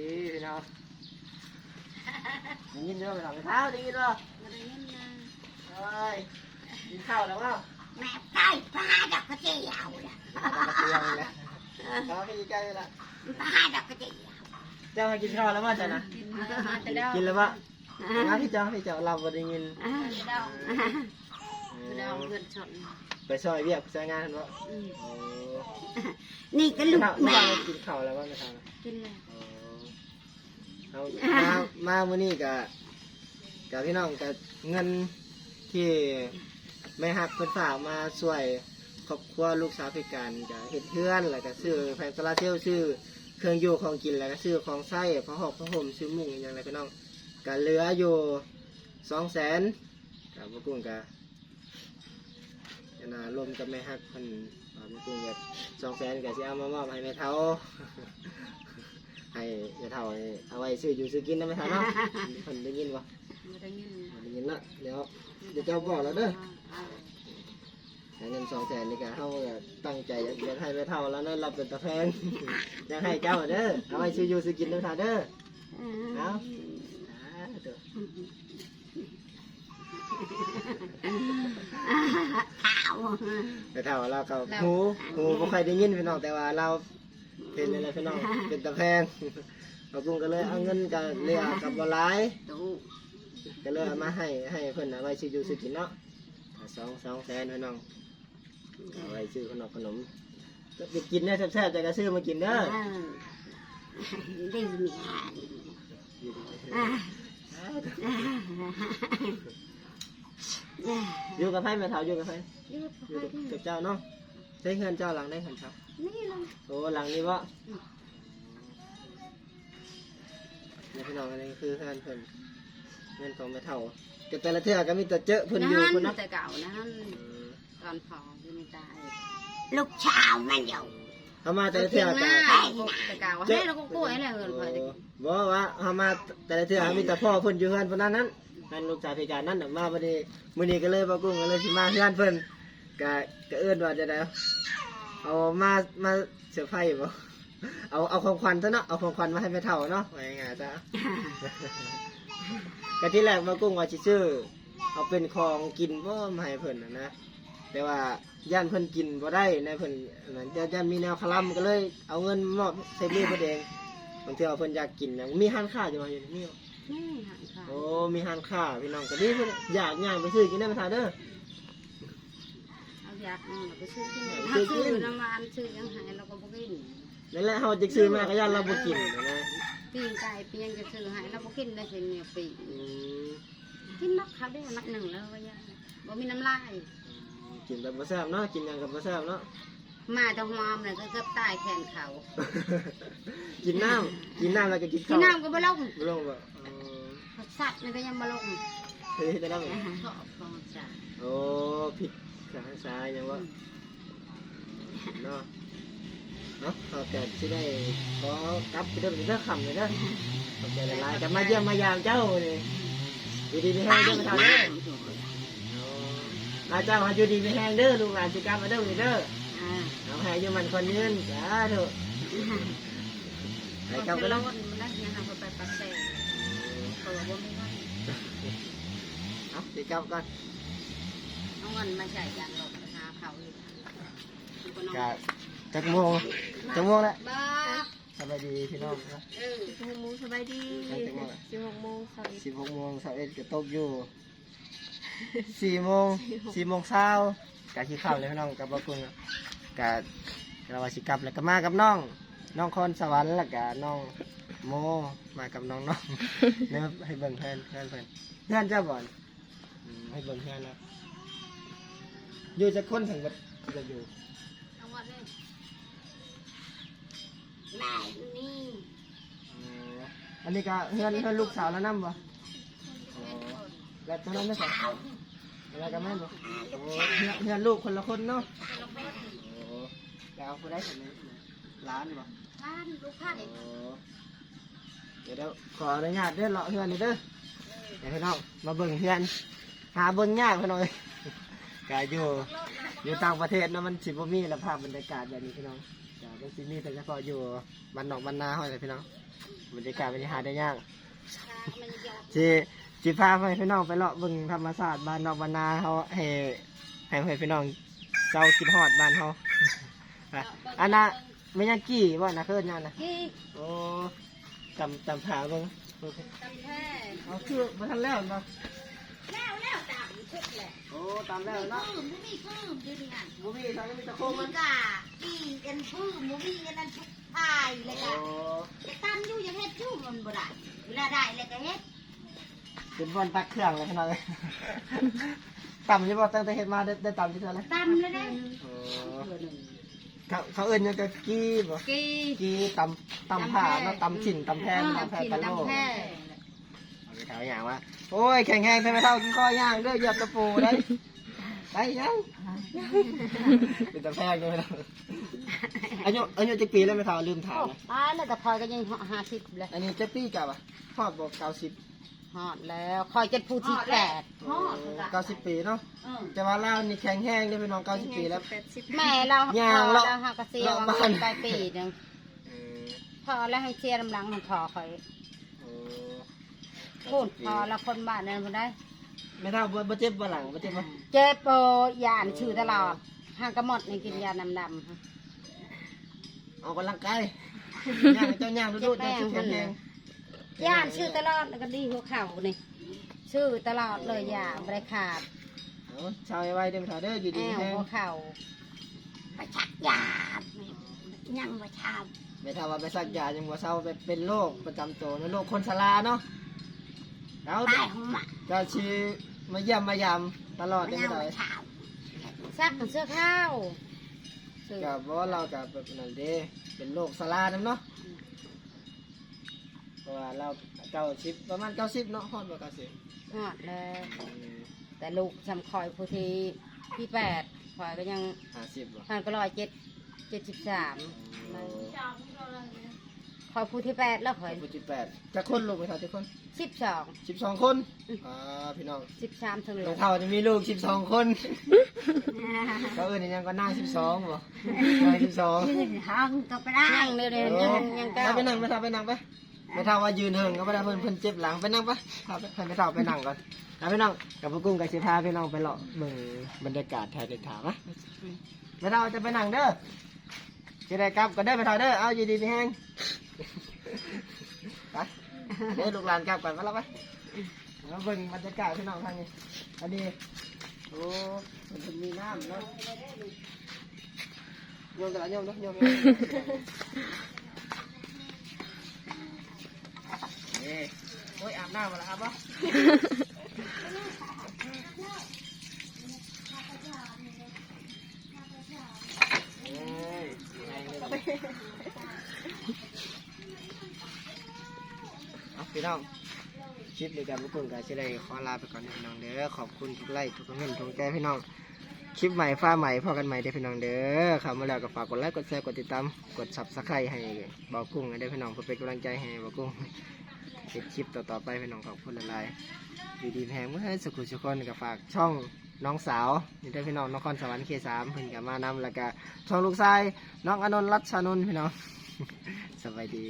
ดีพี่น้องได้ยินเด้อพี่น้องเท้าได้ยินบ่มาได้ยินนะเอ้ยกินข้าวแล้วเปล่าแม่ไก่ปลาดอกกระเจียวล่ะตะเกียงเลยข้าวไปใกล้ๆละปลาดอกกระเจียวเจ้าให้กินข้าวแล้วมั้จ้ะนะแต่ดาวกินแล้วปะงั้นพี่เจ้าพี่เจ้าเราบ่ได้ยินดาวดาวเงินชนไปช่วยเวียกช่วยงานเนาะโอ้นี่ก็ลูกข้าวแม่ข้าวกินข้าวแล้วบ้างไหมครับกินเลย เอามามามื้อนี้กับกับพี่น้องกับเงินที่แม่ฮักเพิ่นฝากมาช่วยครอบครัวลูกสาวพิการกับเฮ็ดเพื่อนแล้วก็ซื้อแผ่นโซลาร์เซลล์ซื้อเครื่องอยู่ของกินแล้วก็ซื้อของใช้ผ้าห่มผ้าห่มซื้อมุ้งอหย่างไรพี่น้องก็เหลืออยู่สองแสนกับบุกุ้งกับนะรวมกับแม่ฮักเพิ่นว่าบุกุ้งกับสองแสนก็สิเอามามอบให้แม่เฒ่า ให้แม่เฒ่าให้เอาไว้ซื้ออยู่ซื้อกินนะแม่เฒ่าเนาะเพิ่นได้ยินบ่มาได้ยินได้ยินละเดี๋ยวเดี๋ยวเจ้าบอกแล้วเด้อให้เงินสองแสนนี่ก็เฮาก็ตั้งใจอยากอยากให้แม่เฒ่าแล้วเนาะรับเป็นตะแพงอยากให้เจ้าเด้อเอาไว้ซื้ออยู่ซื้อกินนะแม่เฒ่าเด้อเอาอ่าเด้อข้าวแม่เฒ่าเราก็หูหูบ่ค่อยได้ยินพี่น้องแต่ว่าเรา เป็นอะไรพี่น้อง เป็นตะแพงเรากุ้งก็เลยเอาเงินกับเรือกับบ่หลายตู้ก็เลยเอามาให้ให้เพิ่นเอาไว้ซื้ออยู่ซื้อกินเนาะสองสองแสนพี่น้องเอาไว้ซื้อขนมขนมก็ไปกินได้แซ่บๆจะก็ซื้อมากินเด้อได้มีหานอยู่กับไผแม่เฒ่าอยู่กับไผยืดอยู่ไปกับเจ้าเนาะได้เงินเจ้าหลังได้เงินเจ้านี่เลยโอ้หลังนี้บ่เนี่ยพี่น้องอันนี้คือเงินเพิ่นเงินของแม่เฒ่าแต่แต่ละเทื่อก็มีแต่เจอเพิ่นอยู่นั่เพิ่นนเนาะแต่เก่านั่นเออตอนพอยังไม่ตายลูกชาวมันอยู่เอามาแต่ละเทื่อก็แต่เก่าให้เราก็กล้วยอะไรเงินคอยโอ้บ่ว่าเอามาแต่ละเทื่อมีแต่พ่อเพิ่นอยู่เฮือนเพิ่นนั้นนั้นนั่นลูกชายพิการนั่นน่ะมาบัดนี้มื้อนี้ก็เลยบ่กุ้งก็เลยสิมาเฮือนเพิ่นก็ก็เอิ้นว่าจะได้ เอามามาเซอร์ไพรส์บ่เอาเอาของขวัญซะเนาะเอาของขวัญมาให้แม่เฒ่าเนาะว่าง่ายๆจ้ะก็ที่แรกบ่กุ้งว่าสิซื้อเอาเป็นของกินบ่มาให้เพิ่นน่ะนะแต่ว่าย่านเพิ่นกินบ่ได้ในเพิ่นนั้นย่านมีแนวคลำก็เลย เอาเงินมอบใส่มือเพิ่นเองบางทีเอาเพิ่นอยากกินหยังมีห้านค้าอยู่บ่อยู่นี่มีบ่นี่หันค่ะโอ้มีห้านค้าพี่น้องก็ดีเพิ่นอยากย่างไปซื้อกินได้ไหมท่าเด้อเอาอยากเอาไปซื้อที่นี่ถ้าซื้อน้ำมันซื้อยังไงเราก็บ่กินนั่นแหละเฮาจะซื้อมาก็ย่านเราบ่กินนะนะปีนไก่เปียงจะซื้อให้เราบ่กินได้เพียงเนี่ยปีอืมกินนักเขาได้นักหนึ่งแล้วว่ายังบ่มีน้ำลายกินแบบบ่แซ่บเนาะกินหยังกับบ่แซ่บเนาะมาจะหอมเลยก็เกือบตายแขนเขากินน้ำกินน้ำแล้วก็กินที่ข้าวน้ำก็บ่ลงบ่ลงบ่เออสัตว์มันก็ยังบ่ลงเฮ้ยได้แล้วบ่ชอบของจ้าโอ้ผิด ข้างซ้ายยังว่าเนาะเนาะเขาแต่สิได้ขอกลับไปเด้อเด้อคำเลยเด้อขอบใจหลายๆจะมาเยี่ยมมายามเจ้านี่อยู่ดีมีแห้งเด้อมาทำเด้ออาเจ้ามาอยู่ดีไม่แห้งเด้อลูกหลานสิกรรมมาเด้อนี่เด้ออ่าเอาให้อยู่มันคนยืนจ้าเถอะให้กลับก็ก็ลต้องงมันได้ยังเอาไปปัสเซ่เขาบอกว่ามีเงินเอาสิกลับก่อน เอาเงินมาใช้ยางลงหาเขาอยู่กะจักโมงจักโมงแล้วบ้าสบายดีพี่น้องนะเออสิบหกโมงสบายดีจักโมงสิบหกโมงสบายดีสิบหกโมงสาวเอ็ดก็ตกอยู่สี่โมงสี่โมงเช้ากะขี้ข้าวเลยพี่น้องกับบ่คุณกะเราว่าสิกลับแล้วก็มากับน้อง น้องคอนสวรรค์แล้วก็น้องโมมากับน้องน้องเนี่ยให้เบิ่งเพื่อนเพื่อนเพื่อนเพื่อนเจ้าบ่อนอืมให้เบิ่งเพื่อนแล้ว อยู่จะคนถึงแบบจะอยู่เอาเงินเลยแม่นี่อ๋ออันนี้ก็เพื่อนเพื่อนลูกสาวแล้วนั่บ่อ๋อแล้วตอนนั้นไม่ใช่อะไรกันแม่นบ่โอ้เพื่อนเพื่อนลูกคนละคนเนาะโอ้แล้วเอาผู้ได้ถึงร้านบ่ท่านลูกท่านโอ้เดี๋ยวเดี๋ยวขออนุญาตเด้อเลาะเพื่อนนี่เด้อเดี๋ยวพี่น้องมาเบิ่งเพื่อนหาเบิ่งยากพี่น้อง เอ้ยก็อยู่อยู่ต่างประเทศเนาะมันสิบ่มีละภาพบรรยากาศแบบนี้พี่น้องก็มันสิมีแต่เฉพาะอยู่บ้านนอกบ้านนาเฮาเลยพี่น้องบรรยากาศบรรยากาศได้ยากมันยอดสิสิพาไปพี่น้องไปเลาะเบิ่งธรรมชาติบ้านนอกบ้านนาเฮาให้ให้ให้พี่น้องเจ้าคิดฮอดบ้านเฮาไปอันน่ะไม่ยังกี้บ่นะเคินนั่นน่ะที่โอ้จำจำผาเบิ่งตำแท้เอาคือบ่ทันแล้วเนาะแล้วแล้วตามชุดแหละ โอ้ตามแล้วเนาะปื้มบ่มีปื้มอยู่นี่อะบ่มีทางนี้มีแตะโคโอ้มมัมันนก็ปีกันปื้มบ่มีกันนั่นชุดพายเลยโอ้ก็จะตำอยู่ยังเฮ็ดอยู่มันบ่ได้เวลาได้แล้วก็เฮ็ดเป็นบอลตักเครื่องเลยพี่น้องเอ้ยต่ำใช่ป่ะตั้งแต่เฮ็ดมาได้ได้ต่ำที่เท่าไหร่ตำเลยได้โอ้เขาเขาเอิ้นหยังก็กี้บ่กี กี้ตำตำผ่าเนาะตำฉินตำแพนตำแพนตำโลตำแท้ เอาไปถามอย่างว่าโอ้ยแข็งแรงใช่ไหมเท่ากินข้อย่างเด้อเหยียบตะปูได้ไปยังเป็นตำแพนด้วยนะอายุอายุจะปีแล้วไหม่เท่าลืมถามนะตายแล้วแต่พลอยก็ยังห้าสิบเลยอันนี้เจ็ดปีกับอะทอดบอกเก้าสิบฮอดแล้วคอยจะพูดที่แปดเก้าสิบปีเนาะแต่ว่าเล่าวนี่แข็งแห้งได้พี่น้องเก้าสิบปีแล้วแม่เราย่างพอเลาะแล้วหักกระเซียเลาะวบ้านไปปีหนึงอืมพอแล้วให้เชียร์ลำหลังของพอคอยโอ้ พูดพอแล้วคนบ้านนั้นบ่ได้ ไม่เท่าบ่บ่เจ็บบ่หลังบ่เจ็บบ่เจ็บโปยานชื่อตลอดห่างกระหมดในกินยาดำดำค่ะออกกำลังกายย่างเจ้าย่างดูดูเจ็บแป้งแข็งแรงยานชื่อตลอดแล้วก็ดีหัวเข่านี่ชื่อตลอดเลยยาบริขาดเอาชาวไว้เด้อพี่เท่าเด้ออยู่แอดีวแห้งหัวเข่าไปชักยายังบ่ชาไม่เท่าว่าไปสักยายังบ่เศร้าไปเป็นโรคประจำตัวในโรคคนชราเนาะ แล้วตายของหมาก็ชีมาเยี่ยมมายามตลอดได้ยังไหมบ่ชาซักเสื้อข้าวก็บว่าเรากับแบบนั้นเด้เป็นโรคชรานํเนาะเพราะว่าเราเก้าสิบประมาณเก้าสิบเนาะฮอดบ่เก้าสิบหอดเลยแต่ลูกจำคอยผู้ที่ที่แปดคอยก็ยังห้าสิบบ่านก็ร้อยเจ็ดเจ็ดสิบสาม คอยผู้ที่แปดแล้วคอยผู้ที่แปดจะคนลูกไปเท่าจะคนสิบสองสิบสองคนอ่าพี่น้องสิบสามถึงหลเลวยงเท่าจะมีลูกสิบสองคนเขาเอิ้นยังก็นั่งสิบสองบ่นั่งสิบสองห้องก็ไปได้ยังเลยเลยยังยังเก้าไปนั่งไปเท่าไปนั่งไปไม่เท่าว่ายืนเถิงก็ไม่ได้เพิ่นเพิ่นเจ็บหลังไปนั่งไปพาไปให้ไม่เท่าไปนั่งก่อนแล้วพี่น้องกับพวกกุ้งกับสิพาพี่น้องไปเลาะเบิ่งบรรยากาศไทยเด็กถามะไม่เท่าจะไปนั่งเด้อจะได้กลับก็เด้อไม่เท่าเด้อเอาอยู่ดีมีแห้ง ไปเดี๋ยวลูกหลานกลับก่อนมาแล้วไปแล้วเบิ่งบรรยากาศพี่น้องทางนี้อันนี้โอ้มันจะมีน้ำเนาะโยมแต่ละโยมเนาะโยมโยมนี่โอ้ยอาบน้ำมาแล้วครับวะเอ้ย พี่น้องคลิปเดียกันพวกคุณกับเชลยขอลาไปก่อนนะพี่น้องเด้อขอบคุณทุกไลค์ทุกคอมเมนต์ทุกใจพี่น้องคลิปใหม่ฟ้าใหม่พอกันใหม่เด้อพี่น้องเด้อข้ามาแล้วก็ฝากกดไลค์กดแชร์กดติดตามกดซับสไครต์ให้บอกกุ้งเด้อพี่น้องเพื่อเป็นกำลังใจให้บอกกุ้งเก็บคลิปต่อๆไปพี่น้องขอบคุณหลายดีแพงเมื่อสุขุสุขคนกับฝากช่องน้องสาวนี่ได้อพี่น้องนครสวรรค์เคสามเพิ่นกับมานำแล้วก็ช่องลูกชายน้องอนนท์รัชชานนท์พี่น้องสบายดี